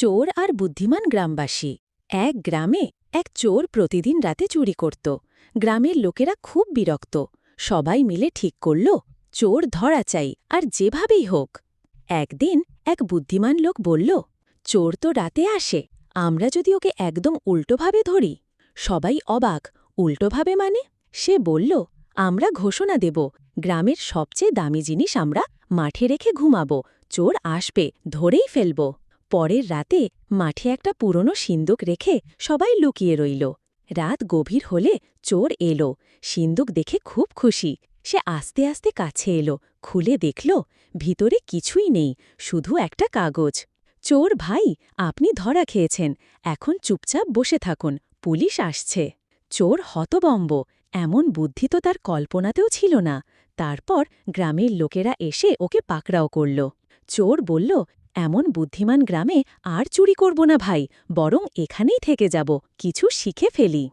চোর আর বুদ্ধিমান গ্রামবাসী। এক গ্রামে এক চোর প্রতিদিন রাতে চুরি করত। গ্রামের লোকেরা খুব বিরক্ত। সবাই মিলে ঠিক করল, চোর ধরা চাই, আর যেভাবেই হোক। একদিন এক বুদ্ধিমান লোক বলল, চোর তো রাতে আসে, আমরা যদি ওকে একদম উল্টোভাবে ধরি। সবাই অবাক, উল্টোভাবে মানে? সে বলল, আমরা ঘোষণা দেব, গ্রামের সবচেয়ে দামি জিনিস আমরা মাঠে রেখে ঘুমাবো, চোর আসবে, ধরেই ফেলব। পরের রাতে মাঠে একটা পুরনো সিন্দুক রেখে সবাই লুকিয়ে রইল। রাত গভীর হলে চোর এলো। সিন্দুক দেখে খুব খুশি। সে আস্তে আস্তে কাছে এলো, খুলে দেখল, ভিতরে কিছুই নেই, শুধু একটা কাগজ। চোর, ভাই, আপনি ধরা খেয়েছেন, এখন চুপচাপ বসে থাকুন, পুলিশ আসছে। চোর হতবম্ব, এমন বুদ্ধি তো তার কল্পনাতেও ছিল না। তারপর গ্রামের লোকেরা এসে ওকে পাকড়াও করল। চোর বলল এমন বুদ্ধিমান গ্রামে আর চুরি করব না ভাই, বরং এখানেই থেকে যাব, কিছু শিখে ফেলি।